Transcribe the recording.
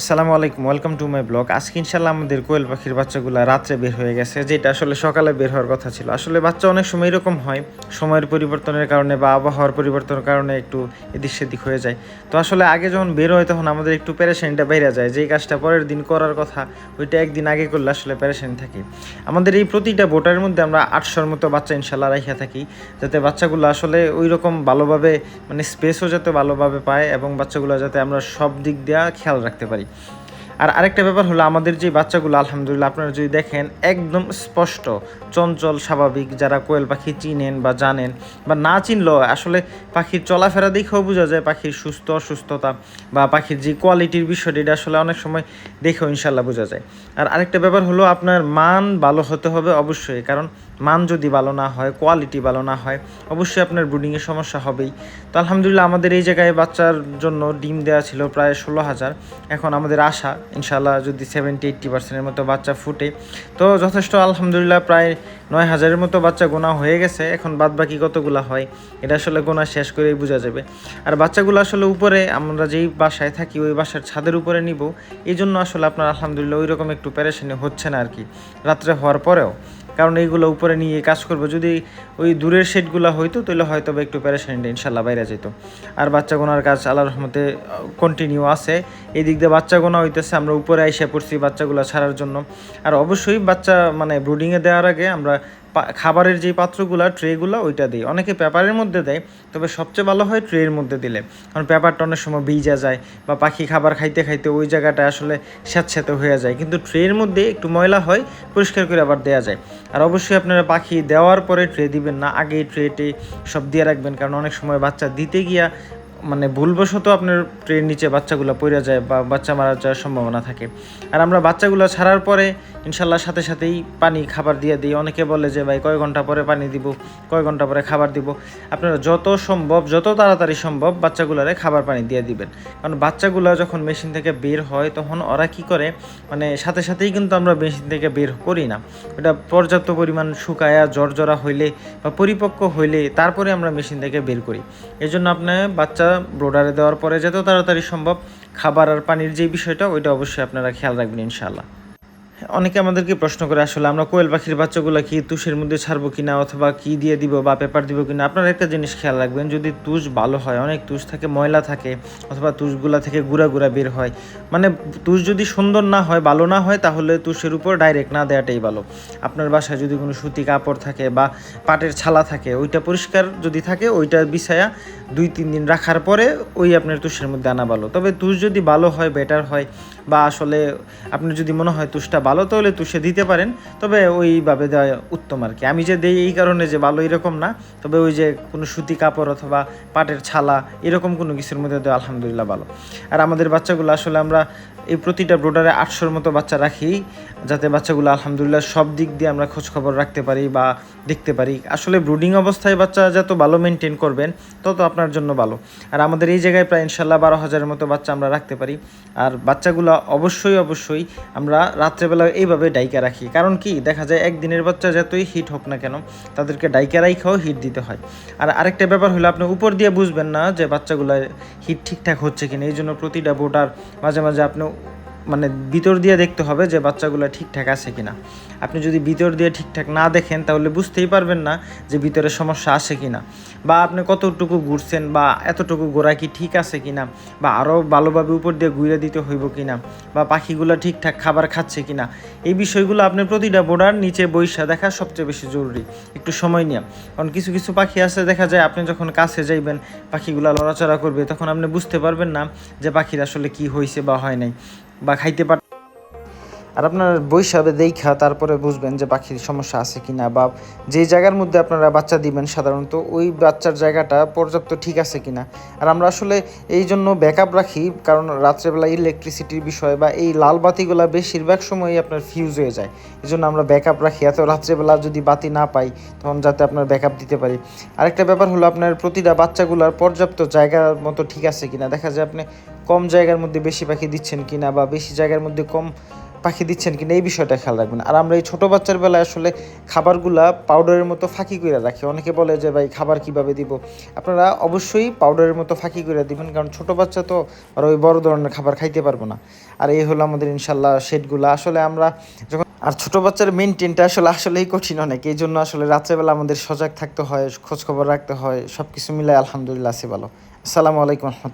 আসসালামু আলাইকুম welcome to my blog আজকে ইনশাল্লাহ আমাদের কোয়েল পাখির বাচ্চাগুলো রাত্রে বের হয়ে গেছে, যেটা আসলে সকালে বের হওয়ার কথা ছিল। আসলে বাচ্চা অনেক সময় এরকম হয়, সময়ের পরিবর্তনের কারণে বা আবহাওয়ার পরিবর্তনের কারণে একটু এদিক সেদিক হয়ে যায়। তো আসলে আগে যখন বের হয় তখন আমাদের একটু প্যারেশানিটা বেড়ে যায়, যেই কাজটা পরের দিন করার কথা, ওইটা একদিন আগে করলে আসলে প্যারেশানি থাকে। আমাদের এই প্রতিটা বোটার মধ্যে আমরা আটশোর মতো বাচ্চা ইনশাল্লাহ রাখিয়া থাকি, যাতে বাচ্চাগুলো আসলে ওই রকম ভালোভাবে মানে স্পেসও যাতে ভালোভাবে পায় এবং বাচ্চাগুলো যাতে আমরা সব দিক দিয়ে খেয়াল রাখতে পারি। আর আরেকটা ব্যাপার হলো, আমাদের যে বাচ্চাগুলো, আলহামদুলিল্লাহ, আপনারা যদি দেখেন, একদম স্পষ্ট, চঞ্চল, স্বাভাবিক, যারা কোয়েল পাখি চিনেন বা জানেন বা না চিনলেও, আসলে পাখির চলাফেরা দেখেও বোঝা যায়, পাখির সুস্থ, অসুস্থতা বা পাখির যে কোয়ালিটির বিষয়টা, এটা আসলে অনেক সময় দেখেও ইনশাল্লাহ বোঝা যায়। আর আরেকটা ব্যাপার হলো, আপনার মান ভালো হতে হবে অবশ্যই, কারণ মান যদি ভালো না হয় কোয়ালিটি ভালো না হয়, অবশ্যই আপনার ব্রুডিংয়ের সমস্যা হবেই। তো আলহামদুলিল্লাহ আমাদের এই জায়গায় বাচ্চার জন্য ডিম দেওয়া ছিল প্রায় ষোলো হাজার। এখন আমাদের আশা ইনশাল্লাহ যদি সেভেন্টি এইট্টি পার্সেন্টের মতো বাচ্চা ফুটে। তো যথেষ্ট আলহামদুলিল্লাহ প্রায় নয় হাজারের মতো বাচ্চা গোনা হয়ে গেছে। এখন বাদ বাকি কতগুলো হয়, এটা আসলে গোনা শেষ করেই বোঝা যাবে। আর বাচ্চাগুলো আসলে উপরে, আমরা যেই বাসায় থাকি, ওই বাসার ছাদের উপরে নিব। এই জন্য আসলে আপনার আলহামদুলিল্লাহ ওই রকম একটু প্যারেশানি হচ্ছে না আর কি। রাত্রে হওয়ার পরেও। কারণ এইগুলো উপরে নিয়ে কাজ করব। যদি ওই দূরের শেডগুলো হইতো, তাহলে হয়তো বা একটু প্যারেশানিটা ইনশাল্লাহ বাইরে যেত আর বাচ্চা গোনার কাজ আল্লাহর রহমতে কন্টিনিউ আছে। এই দিক দিয়ে বাচ্চা গোনা হইতেছে, আমরা উপরে এসে পড়ছি বাচ্চাগুলো ছাড়ার জন্য। আর অবশ্যই বাচ্চা মানে ব্রুডিংয়ে দেওয়ার আগে আমরা খাবারের যে পাত্রগুলো, ট্রেগুলো, ওইটা দিই। অনেকে পেপারের মধ্যে দেয়, তবে সবচেয়ে ভালো হয় ট্রের মধ্যে দিলে। কারণ পেপারটা অনেক সময় ভিজা যায় বা পাখি খাবার খাইতে খাইতে ওই জায়গাটা আসলে স্যাঁতস্যাঁতে হয়ে যায়। কিন্তু ট্রের মধ্যে একটু ময়লা হয়, পরিষ্কার করে আবার দেওয়া যায়। আর অবশ্যই আপনারা পাখি দেওয়ার পরে ট্রে দিবেন না, আগেই ট্রেটে সব দিয়ে রাখবেন। কারণ অনেক সময় বাচ্চা দিতে গিয়া মানে ভুলবশত আপনার ট্রের নিচে বাচ্চাগুলো পড়ে যায় বা বাচ্চা মারা যাওয়ার সম্ভাবনা থাকে। আর আমরা বাচ্চাগুলো ছাড়ার পরে ইনশাল্লাহ সাথে সাথেই পানি, খাবার দিয়ে দিই। অনেকে বলে যে, ভাই, কয় ঘণ্টা পরে পানি দিব? কয় ঘণ্টা পরে খাবার দিব? আপনারা যত সম্ভব, যত তাড়াতাড়ি সম্ভব বাচ্চাগুলোরে খাবার পানি দিয়ে দিবেন। কারণ বাচ্চাগুলো যখন মেশিন থেকে বের হয়, তখন ওরা কি করে? মানে সাথে সাথেই কিন্তু আমরা মেশিন থেকে বের করি না। এটা পর্যাপ্ত পরিমাণ শুকায়া জর্জরা হইলে বা পরিপক্ক হইলে তারপরে আমরা মেশিন থেকে বের করি। এই জন্য আপনি বাচ্চা ব্রোডারে দেওয়ার পরে যত তাড়াতাড়ি সম্ভব খাবার আর পানির যে বিষয়টা, ওইটা অবশ্যই আপনারা খেয়াল রাখবেন ইনশাআল্লাহ। অনেকে আমাদেরকে প্রশ্ন করে আসলে আমরা কোয়েল পাখির বাচ্চাগুলো কি তুষের মধ্যে ছাড়বো কিনা অথবা কি দিয়ে দিব বা পেপার দিব কিনা? আপনারা একটা জিনিস খেয়াল রাখবেন, যদি তুষ ভালো হয়, অনেক তুষ থাকে, ময়লা থাকে অথবা তুষগুলা থেকে গুঁড়া গুঁড়া বের হয় মানে তুষ যদি সুন্দর না হয়, ভালো না হয়, তাহলে তুষের উপর ডাইরেক্ট না দেওয়াটাই ভালো। আপনার বাসায় যদি কোনো সুতি কাপড় থাকে বা পাটের ছালা থাকে, ওইটা পরিষ্কার যদি থাকে, ওইটা বিছায়া দুই তিন দিন রাখার পরে ওই আপনার তুষের মধ্যে আনা ভালো। তবে তুষ যদি ভালো হয় বেটার হয় বা আসলে আপনার যদি মনে হয় তুষটা ভালো, তাহলে তুষে দিতে পারেন। তবে ওইভাবে দেওয়া উত্তম আর কি। আমি যে দেই এই কারণে যে ভালো এরকম না, তবে ওই যে কোনো সুতি কাপড় অথবা পাটের ছালা, এরকম কোনো কিছুর মধ্যে দেওয়া আলহামদুলিল্লাহ ভালো। আর আমাদের বাচ্চাগুলো আসলে আমরা এই প্রতিটা ব্রোডারে আটশোর মতো বাচ্চা রাখি, যাতে বাচ্চাগুলো আলহামদুলিল্লাহ সব দিক দিয়ে আমরা খোঁজ খবর রাখতে পারি বা দেখতে পারি। আসলে ব্রুডিং অবস্থায় বাচ্চা যত ভালো মেনটেন করবেন, তত আপনার জন্য ভালো। আর আমাদের এই জায়গায় প্রায় ইনশাল্লাহ বারো হাজারের মতো বাচ্চা আমরা রাখতে পারি। আর বাচ্চাগুলো অবশ্যই অবশ্যই আমরা রাত্রেবেলা এইভাবে ডাইকা রাখি। কারণ কি? দেখা যায় একদিনের বাচ্চা যতই হিট হোক না কেন, তাদেরকে ডাইকা রাইখাও হিট দিতে হয়। আর আরেকটা ব্যাপার হলো, আপনি উপর দিয়ে বুঝবেন না যে বাচ্চাগুলো হিট ঠিকঠাক হচ্ছে কিনা। এই জন্য প্রতিটা বোটার মাঝে মাঝে আপনি মানে ভিতর দিয়ে দেখতে হবে যে বাচ্চাগুলো ঠিকঠাক আছে কিনা। আপনি যদি ভিতর দিয়ে ঠিকঠাক না দেখেন, তাহলে বুঝতেই পারবেন না যে ভিতরে সমস্যা আছে কিনা। বা আপনি কতটুকু ঘুরছেন বা এতটুকু গোড়া কি ঠিক আছে কি না বা আরও ভালোভাবে উপর দিয়ে ঘুরে দিতে হইব কি না বা পাখিগুলো ঠিকঠাক খাবার খাচ্ছে কিনা, এই বিষয়গুলো আপনি প্রতিটা বোর্ডার নিচে বৈশা দেখা সবচেয়ে বেশি জরুরি। একটু সময় নিয়ে। কারণ কিছু কিছু পাখি আছে, দেখা যায় আপনি যখন কাছে যাইবেন, পাখিগুলো লড়াচড়া করবে, তখন আপনি বুঝতে পারবেন না যে পাখির আসলে কি হয়েছে বা হয় নাই, বা খাইতে পার আর আপনার বৈশাবে দেখা, তারপরে বুঝবেন যে পাখির সমস্যা আছে কি না বা যেই জায়গার মধ্যে আপনারা বাচ্চা দিবেন সাধারণত, ওই বাচ্চার জায়গাটা পর্যাপ্ত ঠিক আছে কি না আর আমরা আসলে এই জন্য ব্যাকআপ রাখি, কারণ রাত্রেবেলা ইলেকট্রিসিটির বিষয় বা এই লাল বাতিগুলো বেশিরভাগ সময়ই আপনার ফিউজ হয়ে যায়। এই জন্য আমরা ব্যাকআপ রাখি। এত রাত্রেবেলা যদি বাতি না পাই, তখন যাতে আপনার ব্যাকআপ দিতে পারি। আরেকটা ব্যাপার হলো আপনার প্রতিটা বাচ্চাগুলোর পর্যাপ্ত জায়গার মতো ঠিক আছে কিনা। দেখা যায় আপনি কম জায়গার মধ্যে বেশি পাখি দিচ্ছেন কিনা বা বেশি জায়গার মধ্যে কম পাখি দিচ্ছেন কিনা এই বিষয়টা খেয়াল রাখবেন। আর আমরা এই ছোটো বাচ্চার বেলায় আসলে খাবারগুলা পাউডারের মতো ফাঁকি করে রাখি। অনেকে বলে যে, ভাই, খাবার কীভাবে দিব? আপনারা অবশ্যই পাউডারের মতো ফাঁকি করে দিবেন, কারণ ছোটো বাচ্চা তো আর ওই বড় ধরনের খাবার খাইতে পারব না। আর এই হলো আমাদের ইনশাল্লাহ শেডগুলো। আসলে আমরা যখন আর ছোটো বাচ্চার মেনটেনটা আসলে আসলেই কঠিন অনেক। এই জন্য আসলে রাত্রেবেলা আমাদের সজাগ থাকতে হয়, খোঁজখবর রাখতে হয় সব কিছু মিলাই আলহামদুলিল্লাহ আছে ভালো। আসসালামু আলাইকুম